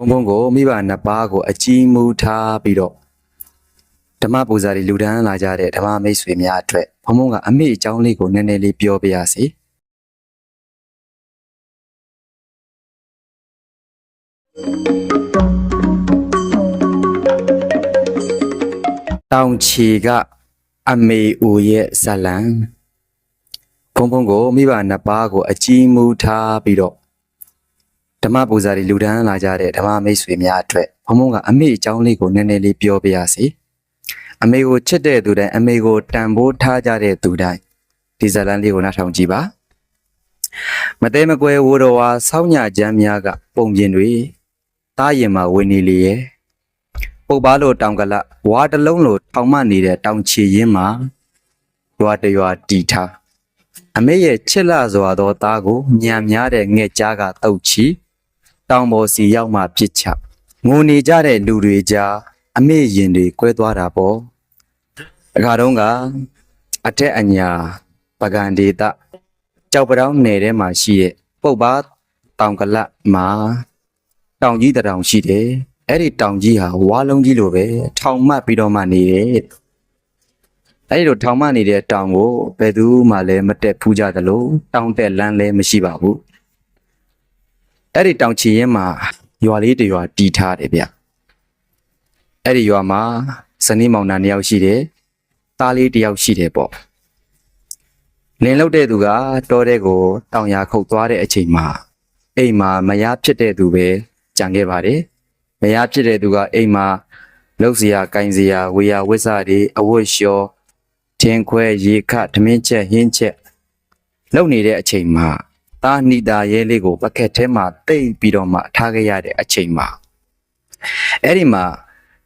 ဘုံဘုံကိုမိဘနှစ်ပါးကိုအကြီးမူထားပြီးတော့ဓမ္မပူဇာတွေလူဒန်းလာကြတဲ့ဓမ္မမိတ်ဆွေများအတွက်ဘုံဘုံကအမေအကြောင်းလေးကိုနည်းနည်းလေးပြောပြရစီတောင်ချီကအမေဦးရဲ့ဇလံဘုံဘုံကိုမိဘနှစ်ပါးကိုအကြီးမူထားပြီးတော့ ဓမ္မပူဇာတွေလူဒန်းလာကြတဲ့ဓမ္မမိတ်ဆွေများအတွက်ဘုံဘုံကအမေအကြောင်းလေးကိုနည်းနည်းလေးပြောပြရစီအမေကိုချစ်တဲ့သူတိုင်းအမေကိုတန်ဖိုးထားကြတဲ့သူတိုင်းဒီဇာတ်လမ်းလေးကိုနားထောင်ကြည့်ပါမတဲမကွဲဝိုးတော်ဝါဆောင်းညချမ်းများကပုံပြင်တွေတားရင်မှာဝင်နေလေရဲ့ပုတ်ပါလို့တောင်ကလဝါတစ်လုံးလို့ထောင်မနေတဲ့တောင်ချီရင်းမှာရွာတရွာတီထားအမေရဲ့ချစ်လစွာသောသားကိုညံများတဲ့ငှက်ကြားကတုတ်ချီ တောင်ပေါ်စီရောက်မှပြစ်ချငိုနေကြတဲ့လူတွေကြားအမေရင်တွေကွဲသွားတာပေါ့အခါတုန်းကအထက်အညာပကံဒေတာကြောက်ပတောင်းနယ်ထဲမှာရှိတဲ့ပုတ်ပါတောင်ကလတ်မှာတောင်ကြီးတစ်တောင်ရှိတယ်အဲ့ဒီတောင်ကြီးဟာဝါလုံးကြီးလိုပဲထောင်မှတ်ပြီးတော့မှနေတယ်အဲ့ဒီလိုထောင်မှတ်နေတဲ့တောင်ကိုဘယ်သူမှလည်းမတက်ဖူးကြသလိုတောင်တက်လမ်းလည်းမရှိပါဘူး အဲ့ဒီတောင်ချီရင်မှာရွာလေးတရွာတီထားတယ်ဗျအဲ့ဒီရွာမှာဇနီးမောင်နှံတယောက်ရှိတယ်သားလေးတယောက်ရှိတယ်ပေါ့လင်လောက်တဲ့သူကတောတဲ့ကိုတောင်ယာခုတ်သွားတဲ့အချိန်မှာအိမ်မှာမရဖြစ်တဲ့သူပဲကြံခဲ့ပါတယ်မရဖြစ်တဲ့သူကအိမ်မှာလောက်စရာ၊ကင်စရာ၊ဝေယဝစ္စတွေအဝတ်လျှော်ထင်းခွဲရေခတ်၊ထမင်းချက်၊ဟင်းချက်လုပ်နေတဲ့အချိန်မှာ သားနီတာရဲလေးကိုပကက်ထဲမှာတိတ်ပြီးတော့မှထားခဲ့ရတဲ့အချိန်မှာအဲ့ဒီမှာ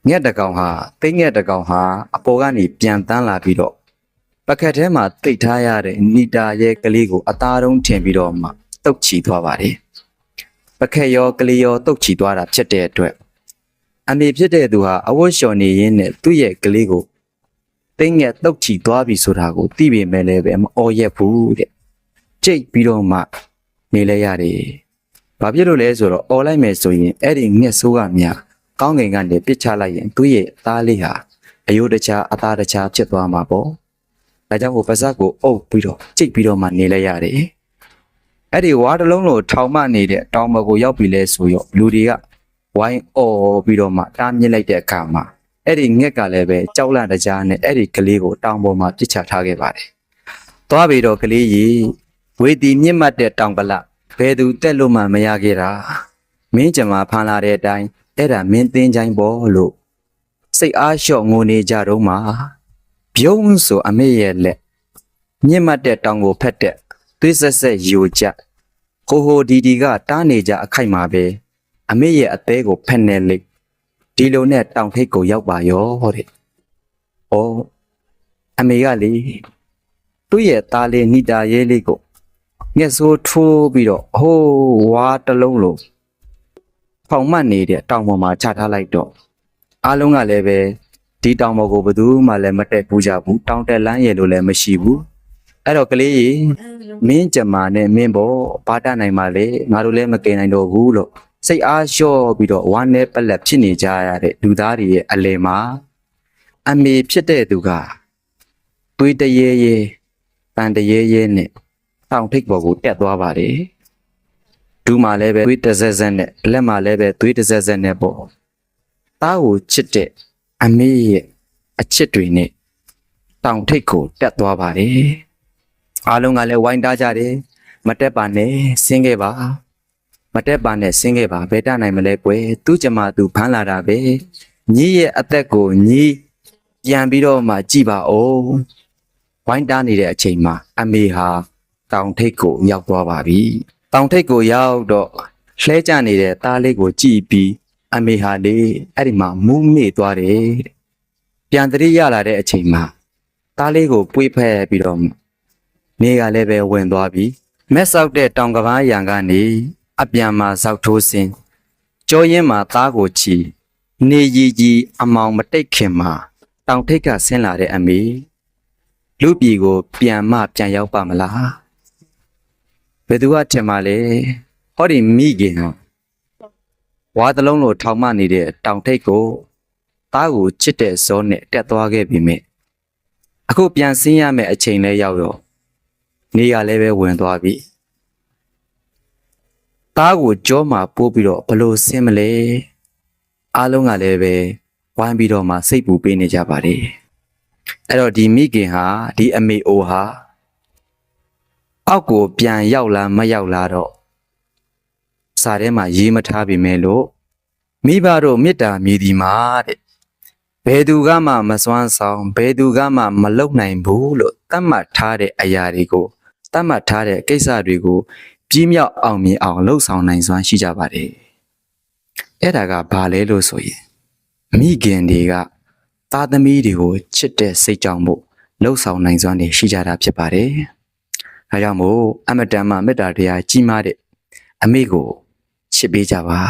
ငှက်တကောင်ဟာတိတ်ငှက်တကောင်ဟာအပေါ်ကနေပြန်တန်းလာပြီးတော့ပကက်ထဲမှာတိတ်ထားရတဲ့နီတာရဲကလေးကိုအသားတုံးထင်ပြီးတော့မှတုတ်ချီသွားပါတယ်ပကက်ရောကလေးရောတုတ်ချီသွားတာဖြစ်တဲ့အတွက်အမေဖြစ်တဲ့သူဟာအဝတ်လျှော်နေရင်းနဲ့သူ့ရဲ့ကလေးကိုတိတ်ငှက်တုတ်ချီသွားပြီဆိုတာကိုသိပေမဲ့လည်းပဲမအော်ရက်ဘူးတဲ့ ကြိတ်ပြီးတော့မှနေလဲရတယ်။ဘာဖြစ်လို့လဲဆိုတော့អော်လိုက်မယ်ဆိုရင်အဲ့ဒီငှက်ဆိုးကမြကောင်းကင်ကနေပစ်ချလိုက်ရင်သူ့ရဲ့သားလေးဟာအယုဒ္ဓချာအသားတချာဖြစ်သွားမှာပေါ့။ဒါကြောင့်ဟိုပါဇက်ကိုအုပ်ပြီးတော့ကြိတ်ပြီးတော့မှနေလဲရတယ်။အဲ့ဒီဝါတစ်လုံးလို့ထောင်မနေတဲ့တောင်ဘက်ကိုရောက်ပြီလဲဆိုရောလူတွေကဝိုင်းអော်ပြီးတော့မှတားမြစ်လိုက်တဲ့အခါမှာအဲ့ဒီငှက်ကလည်းပဲကြောက်လန့်တကြားနဲ့အဲ့ဒီကလေးကိုတောင်ပေါ်မှာပစ်ချထားခဲ့ပါတယ်။သွားပြီးတော့ကလေးကြီး ဝေတီမြင့်မတ်တဲ့တောင်ကလဘယ်သူတက်လို့မှမရခဲ့တာမင်းကြမ္မာဖန်လာတဲ့အတိုင်းအဲ့ဒါမင်းသင်ချိုင်းပေါ်လို့စိတ်အားလျှော့ငိုနေကြတော့မှပြုံးဆိုအမေရဲ့လက်မြင့်မတ်တဲ့တောင်ကိုဖက်တဲ့သွေးဆက်ဆက်ယူကြဟိုဟိုဒီဒီကတားနေကြအခိုက်မှာပဲအမေရဲ့အသေးကိုဖက်နေလိဒီလိုနဲ့တောင်ထိပ်ကိုရောက်ပါရောတဲ့။ဩအမေကလေသူ့ရဲ့သားလေးနိတာရဲလေးကို ငှက်ဆိုးထိုးပြီးတော့ဟိုးဝါတစ်လုံးလို့ဖောင်မှတ်နေတဲ့တောင်ပေါ်မှာချထားလိုက်တော့အားလုံးကလည်းပဲဒီတောင်ပေါ်ကိုဘယ်သူမှလည်းမတက်ဘူးကြဘူးတောင်တက်လန်းရည်လို့လည်းမရှိဘူးအဲ့တော့ကလေးကြီးမင်းကြမ္မာနဲ့မင်းပေါ့ဘာတတ်နိုင်ပါလေငါတို့လည်းမကင်နိုင်တော့ဘူးလို့စိတ်အားလျှော့ပြီးတော့ဝမ်းနဲ့ပက်လက်ဖြစ်နေကြရတဲ့လူသားတွေရဲ့အလယ်မှာအမေဖြစ်တဲ့သူကသွေးတရေရေတန်တရေရေနဲ့ တောင်ထိပ်ပေါ်ကိုတက်သွားပါတယ်ဒူးမှာလည်းပဲသွေးတစ်ဆက်ဆက်နဲ့လက်မှာလည်းပဲသွေးတစ်ဆက်ဆက်နဲ့ပေါ့သားကိုချစ်တဲ့အမေရဲ့အချစ်တွေနဲ့တောင်ထိပ်ကိုတက်သွားပါတယ်အားလုံးကလည်းဝိုင်းတားကြတယ်မတက်ပါနဲ့ဆင်းခဲ့ပါမတက်ပါနဲ့ဆင်းခဲ့ပါဘယ်တနိုင်မလဲကွယ်သူ့ကြမှာသူဖမ်းလာတာပဲညီရဲ့အသက်ကိုညီပြန်ပြီးတော့မှကြည်ပါဦးဝိုင်းတားနေတဲ့အချိန်မှာအမေဟာ တောင်ထိပ်ကိုရောက်သွားပါပြီ။တောင်ထိပ်ကိုရောက်တော့လှဲကြနေတဲ့သားလေးကိုကြည့်ပြီးအမေဟာလေအဲ့ဒီမှာမူးမေ့သွားတယ်တဲ့။ပြန်တရိရလာတဲ့အချိန်မှာသားလေးကိုပွေးဖက်ပြီးတော့နေကလည်းပဲဝင်သွားပြီးမက်ဆောက်တဲ့တောင်ကပားရံကနေအပြန်မှာဇောက်ထိုးစင်ကြောရင်းမှာသားကိုချီနေကြီးကြီးအမောင်မတိတ်ခင်မှာတောင်ထိပ်ကဆင်းလာတဲ့အမေလူပြည်ကိုပြန်မပြန်ရောက်ပါမလားဘ ယ်သူကထင်ပါလဲဟောဒီမိခင်ဟာဝါတစ်လုံးလိုထောင်မနေတဲ့တောင်ထိပ်ကိုသားကိုချစ်တဲ့ဇောနဲ့တက်သွားခဲ့ပြီမြအခုပြန်ဆင်းရမယ့်အချိန်လဲရောက်တော့နေရလည်းပဲဝင်သွားပြီသားကိုကြောမှာပိုးပြီးတော့ဘလို့ဆင်းမလဲအားလုံးကလည်းပဲဝိုင်းပြီးတော့မှစိတ်ပူပေးနေကြပါတယ်အဲ့တော့ဒီမိခင်ဟာဒီအမေအိုဟာ အောက်ကိုပြန်ရောက်လာမရောက်လာတော့စာထဲမှာရေးမထားပြီမဲ့လို့မိဘတို့မေတ္တာမြည်ဒီမှာတဲ့ဘယ်သူကမှမစွမ်းဆောင်ဘယ်သူကမှမလုံနိုင်ဘူးလို့သတ်မှတ်ထားတဲ့အရာတွေကိုသတ်မှတ်ထားတဲ့ကိစ္စတွေကိုပြီးမြောက်အောင်မြင်အောင်လှုပ်ဆောင်နိုင်စွမ်းရှိကြပါတယ်အဲ့ဒါကဘာလဲလို့ဆိုရင်မိခင်တွေကသားသမီးတွေကိုချစ်တဲ့စိတ်ကြောင့်မို့လှုပ်ဆောင်နိုင်စွမ်းတွေရှိကြတာဖြစ်ပါတယ် ဒါကြောင့်မို့အမတန်မှမေတ္တာတရားကြီးမားတဲ့အမေကိုချစ်ပေးကြပါ